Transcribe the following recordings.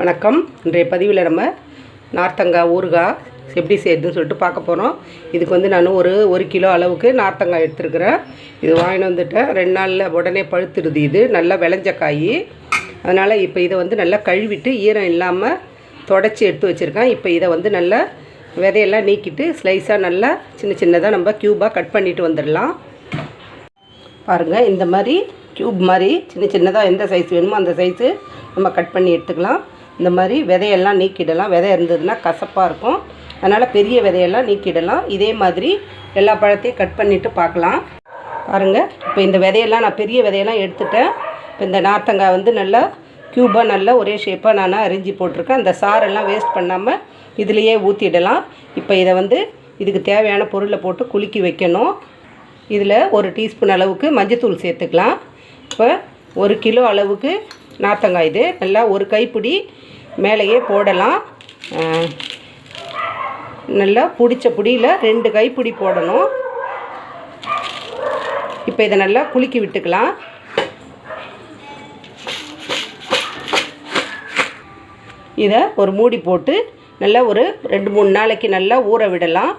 வணக்கம். இன்றைய பதிவில் நம்ம நார்த்தங்காய் ஊறுகாய் எப்படி செய்யுதுன்னு சொல்லிட்டு பார்க்க போகிறோம் இதுக்கு வந்து நான் ஒரு ஒரு கிலோ அளவுக்கு நார்த்தங்காய் எடுத்துருக்குறேன். இது வாங்கிட்டு வந்துட்டேன். ரெண்டு நாளில் உடனே பழுத்துடுது இது. நல்லா விளைஞ்ச காய் அதனால் இப்போ இதை வந்து நல்லா கழுவிட்டு ஈரம் இல்லாமல் தொடச்சி எடுத்து வச்சுருக்கேன். இப்போ இதை வந்து நல்லா விதையெல்லாம் நீக்கிட்டு ஸ்லைஸாக நல்லா சின்ன சின்னதாக நம்ம க்யூபாக கட் பண்ணிட்டு வந்துடலாம். பாருங்கள் இந்த மாதிரி க்யூப் மாதிரி சின்ன சின்னதாக எந்த சைஸ் வேணுமோ அந்த சைஸு நம்ம கட் பண்ணி எடுத்துக்கலாம். இந்த மாதிரி விதையெல்லாம் நீக்கிடலாம். விதை இருந்ததுன்னா கசப்பாக இருக்கும். அதனால் பெரிய விதையெல்லாம் நீக்கிடலாம். இதே மாதிரி எல்லா பழத்தையும் கட் பண்ணிவிட்டு பார்க்கலாம். பாருங்கள் இப்போ இந்த விதையெல்லாம் நான் பெரிய விதையெல்லாம் எடுத்துட்டேன். இப்போ இந்த நார்த்தங்காய் வந்து நல்லா க்யூபாக நல்லா ஒரே ஷேப்பாக நான் அரிஞ்சு போட்டிருக்கேன். அந்த சாரெல்லாம் வேஸ்ட் பண்ணாமல் இதுலேயே ஊற்றிடலாம் இப்போ இதை வந்து இதுக்கு தேவையான பொருளை போட்டு குலுக்கி வைக்கணும். இதில் ஒரு டீஸ்பூன் அளவுக்கு மஞ்சத்தூள் சேர்த்துக்கலாம். இப்போ ஒரு கிலோ அளவுக்கு நார்த்தங்காய் இது. நல்லா ஒரு கைப்பிடி மேலேயே போடலாம். நல்லா பிடிச்ச பிடியில் ரெண்டு கைப்பிடி போடணும். இப்போ இதை நல்லா குலுக்கி விட்டுக்கலாம். இதை ஒரு மூடி போட்டு நல்லா ஒரு ரெண்டு மூணு நாளைக்கு நல்லா ஊற விடலாம்.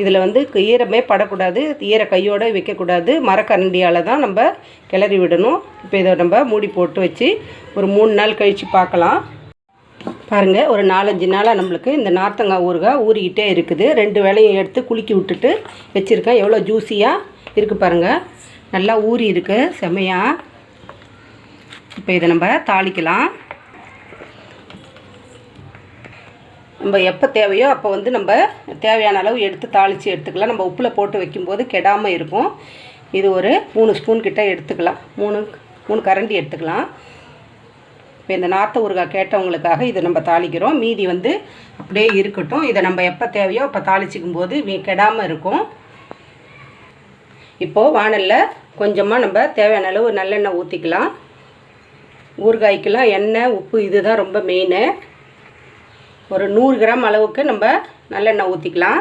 இதில் வந்து ஈரமே படக்கூடாது ஈர கையோடு வைக்கக்கூடாது. மரக்கரண்டியால் தான் நம்ம கிளறி விடணும். இப்போ இதை நம்ம மூடி போட்டு வச்சு ஒரு மூணு நாள் கழித்து பார்க்கலாம். பாருங்கள் ஒரு நாலஞ்சு நாளாக நம்மளுக்கு இந்த நார்த்தங்காய் ஊறுகாய் ஊறிக்கிட்டே இருக்குது. ரெண்டு வேலையும் எடுத்து குலுக்கி விட்டுட்டு வச்சுருக்கேன். எவ்வளோ ஜூஸியாக இருக்குது பாருங்கள் நல்லா ஊறி இருக்குது செமையாக இப்போ இதை நம்ம தாளிக்கலாம். நம்ம எப்போ தேவையோ அப்போ வந்து நம்ம தேவையான அளவு எடுத்து தாளித்து எடுத்துக்கலாம். நம்ம உப்பில் போட்டு வைக்கும்போது கெடாமல் இருக்கும். இது ஒரு மூணு ஸ்பூன் கிட்டே எடுத்துக்கலாம். மூணு மூணு கரண்டி எடுத்துக்கலாம். இப்போ இந்த நார்த்த ஊறுகாய் கேட்டவங்களுக்காக இதை நம்ம தாளிக்கிறோம். மீதி வந்து அப்படியே இருக்கட்டும். இதை நம்ம எப்போ தேவையோ அப்போ தாளிச்சிக்கும் போது மீ கெடாமல் இருக்கும். இப்போது வானலில் கொஞ்சமாக நம்ம தேவையான அளவு நல்லெண்ணெய் ஊற்றிக்கலாம் ஊறுகாய்க்கெல்லாம் எண்ணெய் உப்பு இதுதான் ரொம்ப மெயினு ஒரு நூறு கிராம் அளவுக்கு நம்ம நல்லெண்ணெய் ஊற்றிக்கலாம்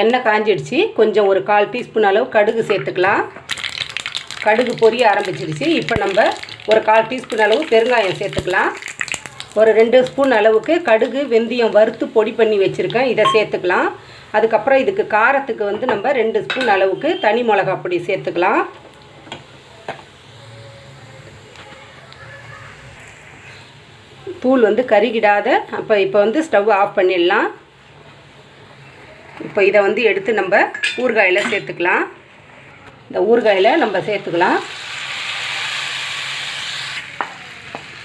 எண்ணெய் காஞ்சிடுச்சு. கொஞ்சம் ஒரு கால் டீஸ்பூன் அளவு கடுகு சேர்த்துக்கலாம். கடுகு பொரிய ஆரம்பிச்சிடுச்சு இப்போ நம்ம ஒரு கால் டீஸ்பூன் அளவு பெருங்காயம் சேர்த்துக்கலாம். ஒரு ரெண்டு ஸ்பூன் அளவுக்கு கடுகு வெந்தயம் வறுத்து பொடி பண்ணி வச்சுருக்கேன். இதை சேர்த்துக்கலாம். அதுக்கப்புறம் இதுக்கு காரத்துக்கு வந்து நம்ம ரெண்டு ஸ்பூன் அளவுக்கு தனி மிளகா பொடி சேர்த்துக்கலாம். தூள் வந்து கருகிடாத அப்போ இப்போ வந்து ஸ்டவ் ஆஃப் பண்ணிடலாம். இப்போ இதை வந்து எடுத்து நம்ம ஊறுகாயில் சேர்த்துக்கலாம். இந்த ஊறுகாயில் நம்ம சேர்த்துக்கலாம்.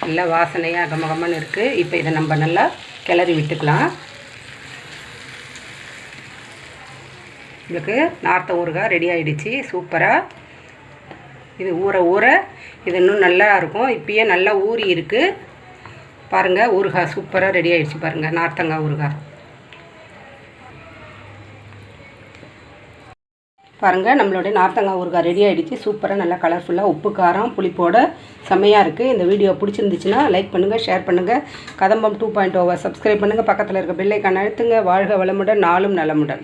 நல்லா வாசனையாக கமகமன்னு இருக்குது இப்போ இதை நம்ம நல்லா கிளறி விட்டுக்கலாம். உங்களுக்கு நார்த்த ஊறுகாய் ரெடி ஆகிடுச்சு சூப்பராக இது ஊற ஊற இது இன்னும் நல்லா இருக்கும். இப்பயே நல்லா ஊறி இருக்குது பாருங்கள் ஊறுகாய் சூப்பராக ரெடி ஆகிடுச்சு பாருங்கள் நார்த்தங்காய் ஊறுகாய். பாருங்கள் நம்மளுடைய நார்த்தங்காய் ஊறுகாய் ரெடி ஆகிடுச்சு சூப்பராக நல்லா கலர்ஃபுல்லாக உப்பு காரம் புளிப்போட செம்மையாக இருக்குது இந்த வீடியோ பிடிச்சிருந்துச்சுன்னா லைக் பண்ணுங்கள் ஷேர் பண்ணுங்கள் கதம்பம் டூ பாயிண்ட் ஓவர் சப்ஸ்கிரைப் பண்ணுங்கள் பக்கத்தில் இருக்க பில்லைக்கான அழுத்துங்க. வாழ்க வளமுடன் நாளும் நலமுடன்.